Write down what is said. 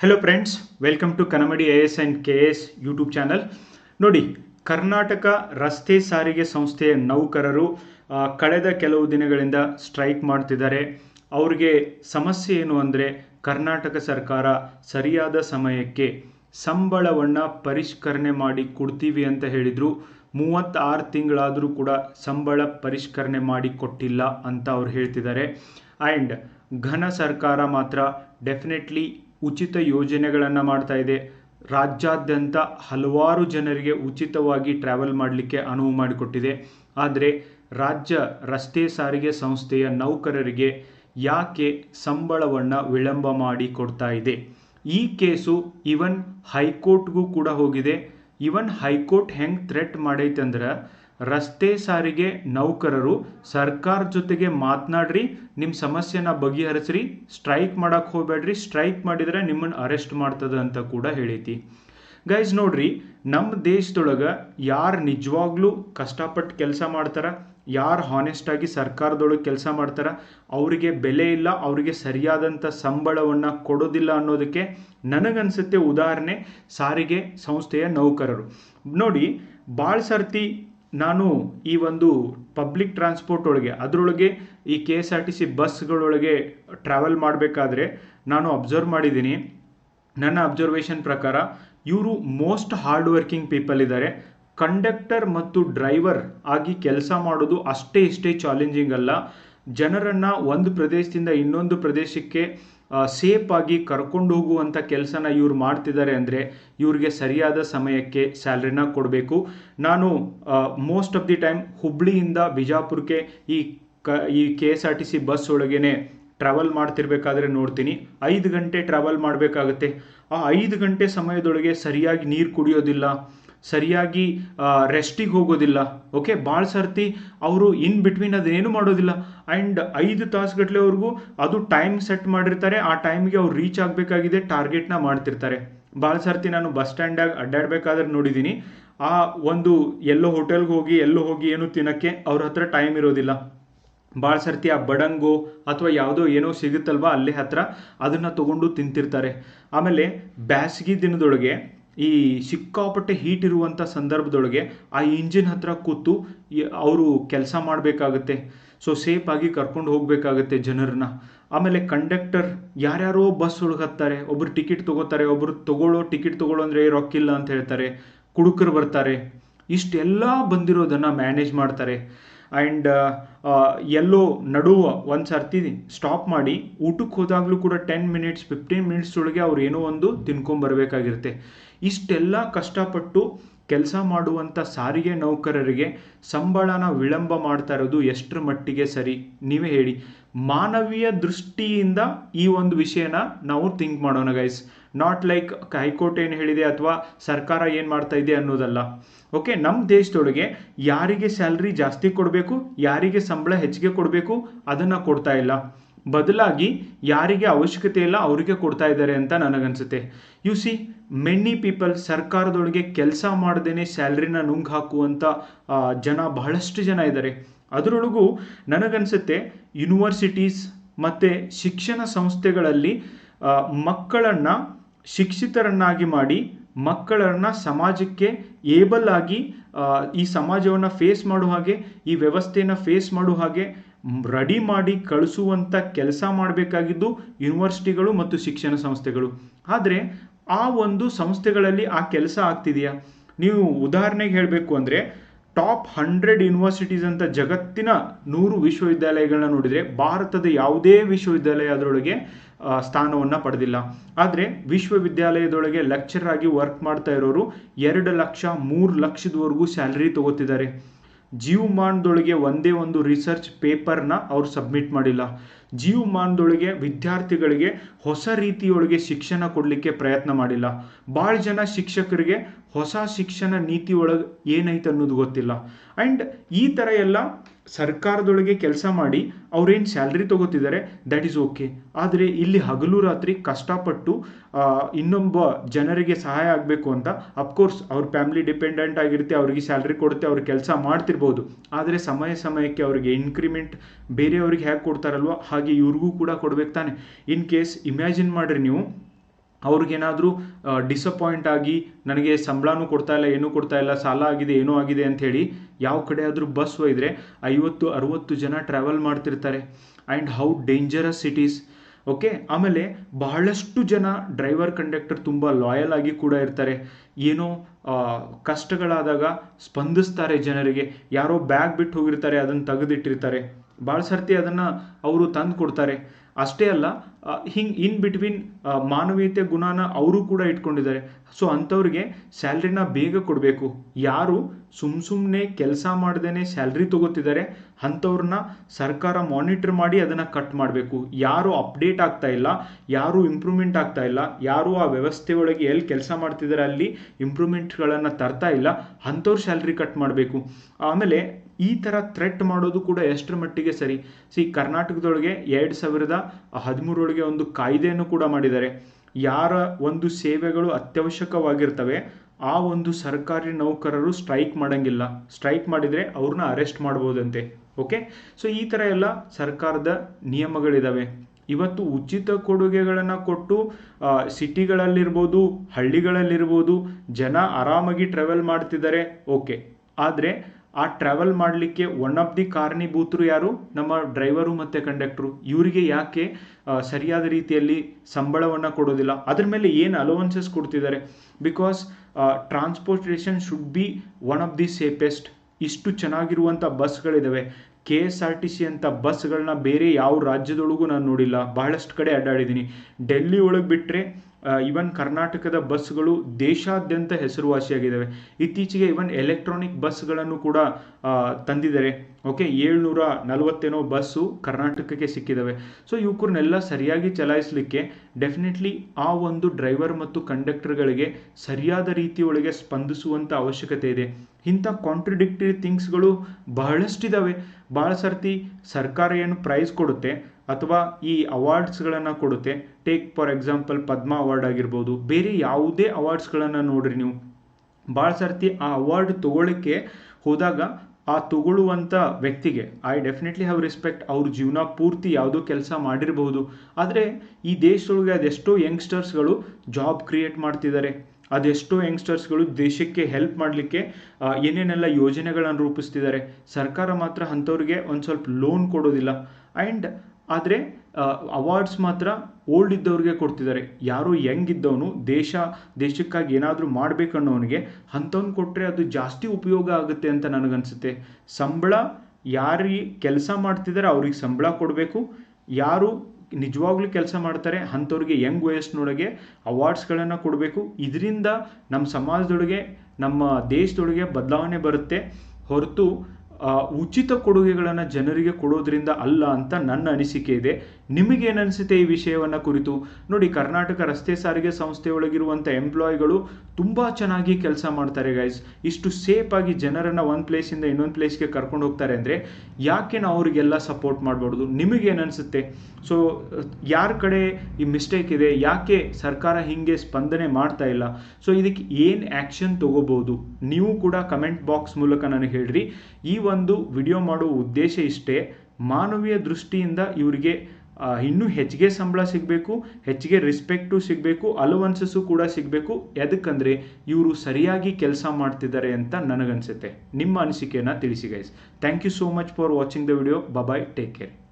Hello friends welcome to Kanamadi I S and K S YouTube channel ನೋಡಿ, ಕರ್ನಾಟಕ ರಸ್ತೆ ಸಾರಿಗೆ ಸಂಸ್ಥೆಯ ನೌಕರರು ಕಳೆದ ಕೆಲವು ದಿನಗಳಿಂದ ಸ್ಟ್ರೈಕ್ ಮಾಡ್ತಿದ್ದಾರೆ. ಅವ್ರಿಗೆ ಸಮಸ್ಯೆ ಏನು ಅಂದರೆ ಕರ್ನಾಟಕ ಸರ್ಕಾರ ಸರಿಯಾದ ಸಮಯಕ್ಕೆ ಸಂಬಳವನ್ನು ಪರಿಷ್ಕರಣೆ ಮಾಡಿ ಕೊಡ್ತೀವಿ ಅಂತ ಹೇಳಿದರು. ಮೂವತ್ತಾರು ತಿಂಗಳಾದರೂ ಕೂಡ ಸಂಬಳ ಪರಿಷ್ಕರಣೆ ಮಾಡಿ ಕೊಟ್ಟಿಲ್ಲ ಅಂತ ಅವ್ರು ಹೇಳ್ತಿದ್ದಾರೆ. ಆ್ಯಂಡ್ ಘನ ಸರ್ಕಾರ ಮಾತ್ರ ಡೆಫಿನೆಟ್ಲಿ ಉಚಿತ ಯೋಜನೆಗಳನ್ನು ಮಾಡ್ತಾ ಇದೆ. ರಾಜ್ಯಾದ್ಯಂತ ಹಲವಾರು ಜನರಿಗೆ ಉಚಿತವಾಗಿ ಟ್ರಾವೆಲ್ ಮಾಡಲಿಕ್ಕೆ ಅನುವು ಮಾಡಿಕೊಟ್ಟಿದೆ. ಆದರೆ ರಾಜ್ಯ ರಸ್ತೆ ಸಾರಿಗೆ ಸಂಸ್ಥೆಯ ನೌಕರರಿಗೆ ಯಾಕೆ ಸಂಬಳವನ್ನು ವಿಳಂಬ ಮಾಡಿ ಕೊಡ್ತಾ ಇದೆ? ಈ ಕೇಸು ಇವನ್ ಹೈಕೋರ್ಟ್ಗೂ ಕೂಡ ಹೋಗಿದೆ. ಇವನ್ ಹೈಕೋರ್ಟ್ ಹೆಂಗೆ ಥ್ರೆಟ್ ಮಾಡೈತೆ ಅಂದ್ರೆ ರಸ್ತೆ ಸಾರಿಗೆ ನೌಕರರು ಸರ್ಕಾರ ಜೊತೆಗೆ ಮಾತನಾಡ್ರಿ ನಿಮ್ಮ ಸಮಸ್ಯೆನ ಬಗೆಹರಿಸ್ರಿ, ಸ್ಟ್ರೈಕ್ ಮಾಡಕ್ಕೆ ಹೋಗ್ಬೇಡ್ರಿ ಸ್ಟ್ರೈಕ್ ಮಾಡಿದರೆ ನಿಮ್ಮನ್ನು ಅರೆಸ್ಟ್ ಮಾಡ್ತದೆ ಅಂತ ಕೂಡ ಹೇಳೈತಿ. ಗೈಸ್ ನೋಡ್ರಿ ನಮ್ಮ ದೇಶದೊಳಗೆ ಯಾರು ನಿಜವಾಗ್ಲೂ ಕಷ್ಟಪಟ್ಟು ಕೆಲಸ ಮಾಡ್ತಾರ, ಯಾರು ಹಾನೆಸ್ಟಾಗಿ ಸರ್ಕಾರದೊಳಗೆ ಕೆಲಸ ಮಾಡ್ತಾರ, ಅವರಿಗೆ ಬೆಲೆ ಇಲ್ಲ, ಅವರಿಗೆ ಸರಿಯಾದಂಥ ಸಂಬಳವನ್ನು ಕೊಡೋದಿಲ್ಲ ಅನ್ನೋದಕ್ಕೆ ನನಗನ್ಸುತ್ತೆ ಉದಾಹರಣೆ ಸಾರಿಗೆ ಸಂಸ್ಥೆಯ ನೌಕರರು. ನೋಡಿ ಭಾಳ ಸರ್ತಿ ನಾನು ಈ ಒಂದು ಪಬ್ಲಿಕ್ ಟ್ರಾನ್ಸ್ಪೋರ್ಟ್ ಒಳಗೆ, ಅದರೊಳಗೆ ಈ K S R T C ಬಸ್ಗಳೊಳಗೆ travel ಮಾಡಬೇಕಾದ್ರೆ ನಾನು ಅಬ್ಸರ್ವ್ ಮಾಡಿದ್ದೀನಿ. ನನ್ನ ಅಬ್ಸರ್ವೇಷನ್ ಪ್ರಕಾರ ಇವರು ಮೋಸ್ಟ್ ಹಾರ್ಡ್ ವರ್ಕಿಂಗ್ ಪೀಪಲ್ ಇದ್ದಾರೆ. ಕಂಡಕ್ಟರ್ ಮತ್ತು ಡ್ರೈವರ್ ಆಗಿ ಕೆಲಸ ಮಾಡೋದು ಅಷ್ಟೇ ಇಷ್ಟೇ ಚಾಲೆಂಜಿಂಗ್ ಅಲ್ಲ. ಜನರನ್ನು ಒಂದು ಪ್ರದೇಶದಿಂದ ಇನ್ನೊಂದು ಪ್ರದೇಶಕ್ಕೆ ಸೇಫ್ ಆಗಿ ಕರ್ಕೊಂಡು ಹೋಗುವಂಥ ಕೆಲಸನ ಇವ್ರು ಮಾಡ್ತಿದ್ದಾರೆ ಅಂದರೆ ಇವ್ರಿಗೆ ಸರಿಯಾದ ಸಮಯಕ್ಕೆ ಸ್ಯಾಲ್ರಿನ ಕೊಡಬೇಕು. ನಾನು ಮೋಸ್ಟ್ ಆಫ್ ದಿ ಟೈಮ್ ಹುಬ್ಳಿಯಿಂದ ಬಿಜಾಪುರಕ್ಕೆ ಈ ಕ, ಈ K S R T C bus ಒಳಗೇನೆ travel ಮಾಡ್ತಿರ್ಬೇಕಾದ್ರೆ ನೋಡ್ತೀನಿ. ಐದು ಗಂಟೆ ಟ್ರಾವೆಲ್ ಮಾಡಬೇಕಾಗತ್ತೆ. ಆ ಐದು ಗಂಟೆ ಸಮಯದೊಳಗೆ ಸರಿಯಾಗಿ ನೀರು ಕುಡಿಯೋದಿಲ್ಲ. ಸರಿಯಾಗಿ ರೆಸ್ಟಿಗೆ ಹೋಗೋದಿಲ್ಲ. ಓಕೆ ಭಾಳ ಸರ್ತಿ ಅವರು ಇನ್ ಬಿಟ್ವೀನ್ ಅದೇನು ಮಾಡೋದಿಲ್ಲ. ಆ್ಯಂಡ್ ಐದು ತಾಸುಗಟ್ಲೆವರೆಗೂ ಅದು ಟೈಮ್ ಸೆಟ್ ಮಾಡಿರ್ತಾರೆ. ಆ ಟೈಮ್ಗೆ ಅವ್ರು ರೀಚ್ ಆಗಬೇಕಾಗಿದೆ ಟಾರ್ಗೆಟ್ನ ಮಾಡ್ತಿರ್ತಾರೆ. ಭಾಳ ಸರ್ತಿ ನಾನು ಬಸ್ ಸ್ಟ್ಯಾಂಡಾಗ ಅಡ್ಡಾಡಬೇಕಾದ್ರೆ ನೋಡಿದ್ದೀನಿ ಆ ಒಂದು ಎಲ್ಲೋ ಹೋಟೆಲ್ಗೆ ಹೋಗಿ, ಎಲ್ಲೋ ಹೋಗಿ ಏನು ತಿನ್ನೋಕ್ಕೆ ಅವ್ರ ಹತ್ರ ಟೈಮ್ ಇರೋದಿಲ್ಲ. ಭಾಳ ಸರ್ತಿ ಆ ಬಡಂಗೋ ಅಥವಾ ಯಾವುದೋ ಏನೋ ಸಿಗುತ್ತಲ್ವ ಅಲ್ಲೇ ಹತ್ರ, ಅದನ್ನು ತಗೊಂಡು ತಿಂತಿರ್ತಾರೆ. ಆಮೇಲೆ ಬ್ಯಾಸಗಿ ದಿನದೊಳಗೆ ಈ ಸಿಕ್ಕಾಪಟ್ಟೆ ಹೀಟ್ ಇರುವಂಥ ಸಂದರ್ಭದೊಳಗೆ ಆ ಇಂಜಿನ್ ಹತ್ರ ಕೂತು ಅವರು ಕೆಲಸ ಮಾಡಬೇಕಾಗುತ್ತೆ. ಸೊ ಸೇಫಾಗಿ ಕರ್ಕೊಂಡು ಹೋಗಬೇಕಾಗುತ್ತೆ ಜನರನ್ನ. ಆಮೇಲೆ ಕಂಡಕ್ಟರ್ ಯಾರ್ಯಾರೋ ಬಸ್ ಒಳಗೆ ಹತ್ತಾರೆ ಒಬ್ರು ಟಿಕೆಟ್ ತಗೋತಾರೆ, ಒಬ್ರು ತಗೊಳ್ಳೋ ಟಿಕೆಟ್ ತೊಗೊಳ್ಳೋ ಅಂದರೆ ರೊಕ್ಕಿಲ್ಲ ಅಂತ ಹೇಳ್ತಾರೆ, ಕುಡುಕರು ಬರ್ತಾರೆ. ಇಷ್ಟೆಲ್ಲ ಬಂದಿರೋದನ್ನು ಮ್ಯಾನೇಜ್ ಮಾಡ್ತಾರೆ. ಆ್ಯಂಡ್ ಎಲ್ಲೋ ನಡುವ ಒಂದು ಸರ್ತಿ ಸ್ಟಾಪ್ ಮಾಡಿ ಊಟಕ್ಕೆ ಹೋದಾಗಲೂ ಕೂಡ ಟೆನ್ ಮಿನಿಟ್ಸ್ ಫಿಫ್ಟೀನ್ ಮಿನಿಟ್ಸ್ ಒಳಗೆ ಅವ್ರು ಏನೋ ಒಂದು ತಿನ್ಕೊಂಬರ್ಬೇಕಾಗಿರುತ್ತೆ ಇಷ್ಟೆಲ್ಲ ಕಷ್ಟಪಟ್ಟು ಕೆಲಸ ಮಾಡುವಂಥ ಸಾರಿಗೆ ನೌಕರರಿಗೆ ಸಂಬಳನ ವಿಳಂಬ ಮಾಡ್ತಾ ಇರೋದು ಎಷ್ಟರ ಮಟ್ಟಿಗೆ ಸರಿ? ನೀವೇ ಹೇಳಿ. ಮಾನವೀಯ ದೃಷ್ಟಿಯಿಂದ ಈ ಒಂದು ವಿಷಯನ ನಾವು ಥಿಂಕ್ ಮಾಡೋಣ ಗೈಸ್ ನಾಟ್ ಲೈಕ್ ಹೈಕೋರ್ಟ್ ಏನು ಹೇಳಿದೆ ಅಥವಾ ಸರ್ಕಾರ ಏನು ಮಾಡ್ತಾ ಇದೆ ಅನ್ನೋದಲ್ಲ. ಓಕೆ ನಮ್ಮ ದೇಶದೊಳಗೆ ಯಾರಿಗೆ ಸ್ಯಾಲ್ರಿ ಜಾಸ್ತಿ ಕೊಡಬೇಕು, ಯಾರಿಗೆ ಸಂಬಳ ಹೆಚ್ಚಿಗೆ ಕೊಡಬೇಕು, ಅದನ್ನು ಕೊಡ್ತಾ ಇಲ್ಲ. ಬದಲಾಗಿ ಯಾರಿಗೆ ಅವಶ್ಯಕತೆ ಇಲ್ಲ ಅವರಿಗೆ ಕೊಡ್ತಾ ಇದ್ದಾರೆ ಅಂತ ನನಗನ್ಸುತ್ತೆ. ಯು ಸಿ ಮೆನಿ ಪೀಪಲ್ ಸರ್ಕಾರದೊಳಗೆ ಕೆಲಸ ಮಾಡದೇನೆ ಸ್ಯಾಲ್ರಿನ ನುಂಗ್ ಹಾಕುವಂಥ ಜನ ಬಹಳಷ್ಟು ಜನ ಇದ್ದಾರೆ. ಅದರೊಳಗೂ ನನಗನ್ಸುತ್ತೆ ಯೂನಿವರ್ಸಿಟೀಸ್ ಮತ್ತು ಶಿಕ್ಷಣ ಸಂಸ್ಥೆಗಳಲ್ಲಿ ಮಕ್ಕಳನ್ನು ಶಿಕ್ಷಿತರನ್ನಾಗಿ ಮಾಡಿ, ಮಕ್ಕಳನ್ನು ಸಮಾಜಕ್ಕೆ ಏಬಲ್ ಆಗಿ ಈ ಸಮಾಜವನ್ನು ಫೇಸ್ ಮಾಡುವ ಹಾಗೆ, ಈ ವ್ಯವಸ್ಥೆಯನ್ನು ಫೇಸ್ ಮಾಡುವ ಹಾಗೆ ರೆಡಿ ಮಾಡಿ ಕಳಿಸುವಂಥ ಕೆಲಸ ಮಾಡಬೇಕಾಗಿದ್ದು ಯೂನಿವರ್ಸಿಟಿಗಳು ಮತ್ತು ಶಿಕ್ಷಣ ಸಂಸ್ಥೆಗಳು. ಆದರೆ ಆ ಒಂದು ಸಂಸ್ಥೆಗಳಲ್ಲಿ ಆ ಕೆಲಸ ಆಗ್ತಿದೆಯಾ? ನೀವು ಉದಾಹರಣೆಗೆ ಹೇಳಬೇಕು ಅಂದರೆ ಟಾಪ್ ಹಂಡ್ರೆಡ್ ಯೂನಿವರ್ಸಿಟೀಸ್ ಅಂತ ಜಗತ್ತಿನ ನೂರು ವಿಶ್ವವಿದ್ಯಾಲಯಗಳನ್ನ ನೋಡಿದರೆ ಭಾರತದ ಯಾವುದೇ ವಿಶ್ವವಿದ್ಯಾಲಯ ಅದರೊಳಗೆ ಸ್ಥಾನವನ್ನು ಪಡೆದಿಲ್ಲ. ಆದರೆ ವಿಶ್ವವಿದ್ಯಾಲಯದೊಳಗೆ ಲೆಕ್ಚರ್ ಆಗಿ ವರ್ಕ್ ಮಾಡ್ತಾ ಇರೋರು ಎರಡು ಲಕ್ಷ ಮೂರು ಲಕ್ಷದವರೆಗೂ ಸ್ಯಾಲ್ರಿ ತಗೋತಿದ್ದಾರೆ. ಜೀವಮಾನದೊಳಗೆ ಒಂದೇ ಒಂದು ರಿಸರ್ಚ್ ಪೇಪರ್ನ ಅವ್ರು ಸಬ್ಮಿಟ್ ಮಾಡಿಲ್ಲ. ಜೀವಮಾನದೊಳಗೆ ವಿದ್ಯಾರ್ಥಿಗಳಿಗೆ ಹೊಸ ರೀತಿಯೊಳಗೆ ಶಿಕ್ಷಣ ಕೊಡಲಿಕ್ಕೆ ಪ್ರಯತ್ನ ಮಾಡಿಲ್ಲ. ಭಾಳ ಜನ ಶಿಕ್ಷಕರಿಗೆ ಹೊಸ ಶಿಕ್ಷಣ ನೀತಿ ಒಳಗೆ ಏನೈತೆ ಅನ್ನೋದು ಗೊತ್ತಿಲ್ಲ. ಆ್ಯಂಡ್ ಈ ಥರ ಎಲ್ಲ ಸರ್ಕಾರದೊಳಗೆ ಕೆಲಸ ಮಾಡಿ ಅವ್ರೇನು ಸ್ಯಾಲ್ರಿ ತಗೋತಿದ್ದಾರೆ ದ್ಯಾಟ್ ಈಸ್ ಓಕೆ. ಆದರೆ ಇಲ್ಲಿ ಹಗಲು ರಾತ್ರಿ ಕಷ್ಟಪಟ್ಟು ಇನ್ನೊಬ್ಬ ಜನರಿಗೆ ಸಹಾಯ ಆಗಬೇಕು ಅಂತ ಅಫ್ಕೋರ್ಸ್ ಅವ್ರ ಫ್ಯಾಮಿಲಿ ಡಿಪೆಂಡೆಂಟ್ ಆಗಿರುತ್ತೆ, ಅವ್ರಿಗೆ ಸ್ಯಾಲ್ರಿ ಕೊಡುತ್ತೆ, ಅವ್ರ ಕೆಲಸ ಮಾಡ್ತಿರ್ಬೋದು. ಆದರೆ ಸಮಯ ಸಮಯಕ್ಕೆ ಅವರಿಗೆ ಇನ್ಕ್ರಿಮೆಂಟ್ ಬೇರೆಯವ್ರಿಗೆ ಹೇಗೆ ಕೊಡ್ತಾರಲ್ವ, ಹಾಗೆ ಇವ್ರಿಗೂ ಕೂಡ ಕೊಡ್ಬೇಕು ತಾನೆ. ಇನ್ ಕೇಸ್ ಇಮ್ಯಾಜಿನ್ ಮಾಡಿರಿ ನೀವು ಅವ್ರಿಗೇನಾದರೂ ಡಿಸಪಾಯಿಂಟ್ ಆಗಿ ನನಗೆ ಸಂಬಳನೂ ಕೊಡ್ತಾ ಇಲ್ಲ, ಏನೂ ಕೊಡ್ತಾ ಇಲ್ಲ, ಸಾಲ ಆಗಿದೆ, ಏನೋ ಆಗಿದೆ ಅಂಥೇಳಿ ಯಾವ ಕಡೆ ಆದರೂ ಬಸ್ ಒಯ್ದರೆ ಐವತ್ತು, ಅರುವತ್ತು ಜನ ಟ್ರಾವೆಲ್ ಮಾಡ್ತಿರ್ತಾರೆ. And how dangerous cities okay ಆಮೇಲೆ ಬಹಳಷ್ಟು ಜನ ಡ್ರೈವರ್ ಕಂಡಕ್ಟರ್ ತುಂಬ ಲಾಯಲ್ ಆಗಿ ಕೂಡ ಇರ್ತಾರೆ. ಏನೋ ಕಷ್ಟಗಳಾದಾಗ ಸ್ಪಂದಿಸ್ತಾರೆ ಜನರಿಗೆ. ಯಾರೋ ಬ್ಯಾಗ್ ಬಿಟ್ಟು ಹೋಗಿರ್ತಾರೆ, ಅದನ್ನು ತೆಗೆದಿಟ್ಟಿರ್ತಾರೆ. ಭಾಳ ಸರ್ತಿ ಅದನ್ನು ಅವರು ತಂದು ಕೊಡ್ತಾರೆ ಅಷ್ಟೇ ಅಲ್ಲ ಹಿಂಗೆ ಇನ್ ಬಿಟ್ವೀನ್ ಮಾನವೀಯತೆ ಗುಣನ ಅವರು ಕೂಡ ಇಟ್ಕೊಂಡಿದ್ದಾರೆ. ಸೊ ಅಂಥವ್ರಿಗೆ ಸ್ಯಾಲ್ರಿನ ಬೇಗ ಕೊಡಬೇಕು. ಯಾರು ಸುಮ್ ಸುಮ್ಮನೆ ಕೆಲಸ ಮಾಡ್ದೇ ಸ್ಯಾಲ್ರಿ ತಗೋತಿದ್ದಾರೆ, ಅಂಥವ್ರನ್ನ ಸರ್ಕಾರ ಮಾನಿಟರ್ ಮಾಡಿ ಅದನ್ನು ಕಟ್ ಮಾಡಬೇಕು. ಯಾರು ಅಪ್ಡೇಟ್ ಆಗ್ತಾ ಇಲ್ಲ, ಯಾರು ಇಂಪ್ರೂವ್ಮೆಂಟ್ ಆಗ್ತಾ ಇಲ್ಲ, ಯಾರು ಆ ವ್ಯವಸ್ಥೆ ಒಳಗೆ ಎಲ್ಲಿ ಕೆಲಸ ಮಾಡ್ತಿದ್ದಾರೆ ಅಲ್ಲಿ ಇಂಪ್ರೂವ್ಮೆಂಟ್ಗಳನ್ನು ತರ್ತಾ ಇಲ್ಲ, ಅಂಥವ್ರು ಸ್ಯಾಲ್ರಿ ಕಟ್ ಮಾಡಬೇಕು. ಆಮೇಲೆ ಈ ಥರ ಥ್ರೆಟ್ ಮಾಡೋದು ಕೂಡ ಎಷ್ಟರ ಮಟ್ಟಿಗೆ ಸರಿ. ಸಿ ಕರ್ನಾಟಕದೊಳಗೆ ಎರಡು ಸಾವಿರದ ಹದಿಮೂರೊಳಗೆ ಒಂದು ಕಾಯ್ದೆಯನ್ನು ಕೂಡ ಮಾಡಿದ್ದಾರೆ. ಯಾರ ಒಂದು ಸೇವೆಗಳು ಅತ್ಯವಶ್ಯಕವಾಗಿರ್ತವೆ, ಆ ಒಂದು ಸರ್ಕಾರಿ ನೌಕರರು ಸ್ಟ್ರೈಕ್ ಮಾಡಂಗಿಲ್ಲ. ಸ್ಟ್ರೈಕ್ ಮಾಡಿದರೆ ಅವ್ರನ್ನ ಅರೆಸ್ಟ್ ಮಾಡ್ಬೋದಂತೆ. ಓಕೆ ಸೊ ಈ ಥರ ಎಲ್ಲ ಸರ್ಕಾರದ ನಿಯಮಗಳಿದ್ದಾವೆ ಇವತ್ತು ಉಚಿತ ಕೊಡುಗೆಗಳನ್ನು ಕೊಟ್ಟು ಸಿಟಿಗಳಲ್ಲಿರ್ಬೋದು, ಹಳ್ಳಿಗಳಲ್ಲಿರ್ಬೋದು ಜನ ಆರಾಮಾಗಿ ಟ್ರಾವೆಲ್ ಮಾಡ್ತಿದ್ದಾರೆ. ಓಕೆ ಆದರೆ ಆ ಟ್ರಾವೆಲ್ ಮಾಡಲಿಕ್ಕೆ ಒನ್ ಆಫ್ ದಿ ಕಾರಣೀಭೂತರು ಯಾರು? ನಮ್ಮ ಡ್ರೈವರು ಮತ್ತು ಕಂಡಕ್ಟ್ರು ಇವರಿಗೆ ಯಾಕೆ ಸರಿಯಾದ ರೀತಿಯಲ್ಲಿ ಸಂಬಳವನ್ನು ಕೊಡೋದಿಲ್ಲ? ಅದ್ರ ಮೇಲೆ ಏನು ಅಲೋವೆನ್ಸಸ್ ಕೊಡ್ತಿದ್ದಾರೆ? Because transportation should be one of the safest ಇಷ್ಟು ಚೆನ್ನಾಗಿರುವಂಥ ಬಸ್ಗಳಿದ್ದಾವೆ K S R T C ಅಂತ ಬಸ್ಗಳನ್ನ ಬೇರೆ ಯಾವ ರಾಜ್ಯದೊಳಗೂ ನಾನು ನೋಡಿಲ್ಲ. ಬಹಳಷ್ಟು ಕಡೆ ಅಡ್ಡಾಡಿದ್ದೀನಿ ಡೆಲ್ಲಿ ಒಳಗೆ ಬಿಟ್ಟರೆ ಇವನ್ ಕರ್ನಾಟಕದ ಬಸ್ಗಳು ದೇಶಾದ್ಯಂತ ಹೆಸರುವಾಸಿಯಾಗಿದ್ದಾವೆ. ಇತ್ತೀಚೆಗೆ ಇವನ್ ಎಲೆಕ್ಟ್ರಾನಿಕ್ ಬಸ್ಗಳನ್ನು ಕೂಡ ತಂದಿದ್ದಾರೆ. ಓಕೆ, ಏಳ್ನೂರ ನಲವತ್ತೇನೋ ಬಸ್ಸು ಕರ್ನಾಟಕಕ್ಕೆ ಸಿಕ್ಕಿದ್ದಾವೆ ಸೊ ಇವಕ್ರನ್ನೆಲ್ಲ ಸರಿಯಾಗಿ ಚಲಾಯಿಸಲಿಕ್ಕೆ ಡೆಫಿನೆಟ್ಲಿ ಆ ಒಂದು ಡ್ರೈವರ್ ಮತ್ತು ಕಂಡಕ್ಟರ್ಗಳಿಗೆ ಸರಿಯಾದ ರೀತಿಯೊಳಗೆ ಸ್ಪಂದಿಸುವಂಥ ಅವಶ್ಯಕತೆ ಇದೆ. ಇಂಥ ಕಾಂಟ್ರಡಿಕ್ಟರಿ ಥಿಂಗ್ಸ್ಗಳು ಬಹಳಷ್ಟಿದ್ದಾವೆ ಭಾಳ ಸರ್ತಿ ಸರ್ಕಾರ ಏನು ಪ್ರೈಸ್ ಕೊಡುತ್ತೆ ಅಥವಾ ಈ ಅವಾರ್ಡ್ಸ್ಗಳನ್ನು ಕೊಡುತ್ತೆ. Take for example Padma award ಆಗಿರ್ಬೋದು. ಬೇರೆ ಯಾವುದೇ ಅವಾರ್ಡ್ಸ್ಗಳನ್ನು ನೋಡ್ರಿ ನೀವು. ಭಾಳ ಸರ್ತಿ ಆ ಅವಾರ್ಡ್ ತಗೊಳ್ಳಿಕ್ಕೆ ಹೋದಾಗ ಆ ತಗೊಳ್ಳುವಂಥ ವ್ಯಕ್ತಿಗೆ ಐ ಡೆಫಿನೆಟ್ಲಿ ಹ್ಯಾವ್ ರೆಸ್ಪೆಕ್ಟ್ ಅವ್ರ ಜೀವನ ಪೂರ್ತಿ ಯಾವುದೋ ಕೆಲಸ ಮಾಡಿರಬಹುದು ಆದರೆ ಈ ದೇಶದೊಳಗೆ ಅದೆಷ್ಟೋ ಯಂಗ್ಸ್ಟರ್ಸ್ಗಳು ಜಾಬ್ ಕ್ರಿಯೇಟ್ ಮಾಡ್ತಿದ್ದಾರೆ. ಅದೆಷ್ಟೋ ಯಂಗ್ಸ್ಟರ್ಸ್ಗಳು ದೇಶಕ್ಕೆ ಹೆಲ್ಪ್ ಮಾಡಲಿಕ್ಕೆ ಏನೇನೆಲ್ಲ ಯೋಜನೆಗಳನ್ನು ರೂಪಿಸ್ತಿದ್ದಾರೆ. ಸರ್ಕಾರ ಮಾತ್ರ ಅಂಥವ್ರಿಗೆ ಒಂದು ಸ್ವಲ್ಪ ಲೋನ್ ಕೊಡೋದಿಲ್ಲ. ಆ್ಯಂಡ್ ಆದರೆ ಅವಾರ್ಡ್ಸ್ ಮಾತ್ರ ಓಲ್ಡ್ ಇದ್ದವ್ರಿಗೆ ಕೊಡ್ತಿದ್ದಾರೆ. ಯಾರು ಯಂಗ್ ಇದ್ದವನು, ದೇಶ, ದೇಶಕ್ಕಾಗಿ ಏನಾದರೂ ಮಾಡಬೇಕನ್ನೋನಿಗೆ ಅಂಥವ್ನು ಕೊಟ್ಟರೆ ಅದು ಜಾಸ್ತಿ ಉಪಯೋಗ ಆಗುತ್ತೆ ಅಂತ ನನಗನ್ಸುತ್ತೆ. ಸಂಬಳ ಯಾರಿಗೆ ಕೆಲಸ ಮಾಡ್ತಿದ್ದಾರೆ ಅವ್ರಿಗೆ ಸಂಬಳ ಕೊಡಬೇಕು. ಯಾರು ನಿಜವಾಗ್ಲೂ ಕೆಲಸ ಮಾಡ್ತಾರೆ, ಅಂಥವ್ರಿಗೆ ಯಂಗ್ ವಯಸ್ಸಿನೊಳಗೆ ಅವಾರ್ಡ್ಸ್ಗಳನ್ನು ಕೊಡಬೇಕು. ಇದರಿಂದ ನಮ್ಮ ಸಮಾಜದೊಳಗೆ, ನಮ್ಮ ದೇಶದೊಳಗೆ ಬದಲಾವಣೆ ಬರುತ್ತೆ. ಹೊರತು ಉಚಿತ ಕೊಡುಗೆಗಳನ್ನು ಜನರಿಗೆ ಕೊಡೋದ್ರಿಂದ ಅಲ್ಲ ಅಂತ ನನ್ನ ಅನಿಸಿಕೆ ಇದೆ. ನಿಮಗೇನು ಅನಿಸುತ್ತೆ ಈ ವಿಷಯವನ್ನು ಕುರಿತು? ನೋಡಿ, ಕರ್ನಾಟಕ ರಸ್ತೆ ಸಾರಿಗೆ ಸಂಸ್ಥೆಯೊಳಗಿರುವಂಥ ಎಂಪ್ಲಾಯ್ಗಳು ತುಂಬ ಚೆನ್ನಾಗಿ ಕೆಲಸ ಮಾಡ್ತಾರೆ ಗೈಸ್ ಇಷ್ಟು ಸೇಫ್ ಆಗಿ ಜನರನ್ನು ಒಂದು ಪ್ಲೇಸಿಂದ ಇನ್ನೊಂದು ಪ್ಲೇಸ್ಗೆ ಕರ್ಕೊಂಡು ಹೋಗ್ತಾರೆ ಅಂದರೆ ಯಾಕೆ ನಾವು ಅವರಿಗೆಲ್ಲ ಸಪೋರ್ಟ್ ಮಾಡಬಾರ್ದು? ನಿಮಗೇನು ಅನಿಸುತ್ತೆ ಸೊ ಯಾರ ಕಡೆ ಈ ಮಿಸ್ಟೇಕ್ ಇದೆ? ಯಾಕೆ ಸರ್ಕಾರ ಹೀಗೆ ಸ್ಪಂದನೆ ಮಾಡ್ತಾ ಇಲ್ಲ? ಸೊ ಇದಕ್ಕೆ ಏನು ಆ್ಯಕ್ಷನ್ ತಗೋಬಹುದು? ನೀವು ಕೂಡ ಕಮೆಂಟ್ ಬಾಕ್ಸ್ ಮೂಲಕ ನನಗೆ ಹೇಳ್ರಿ. ಈ ಒಂದು ವಿಡಿಯೋ ಮಾಡುವ ಉದ್ದೇಶ ಇಷ್ಟೇ. ಮಾನವೀಯ ದೃಷ್ಟಿಯಿಂದ ಇವರಿಗೆ ಇನ್ನೂ ಹೆಚ್ಚಿಗೆ ಸಂಬಳ ಸಿಗಬೇಕು, ಹೆಚ್ಚಿಗೆ ರೆಸ್ಪೆಕ್ಟು ಸಿಗಬೇಕು ಅಲವನ್ಸಸ್ಸು ಕೂಡ ಸಿಗಬೇಕು. ಯಾಕಂದರೆ ಇವರು ಸರಿಯಾಗಿ ಕೆಲಸ ಮಾಡ್ತಿದ್ದಾರೆ ಅಂತ ನನಗನ್ಸುತ್ತೆ. ನಿಮ್ಮ ಅನಿಸಿಕೆಯನ್ನು ತಿಳಿಸಿ guys thank you so much for watching the video bye take care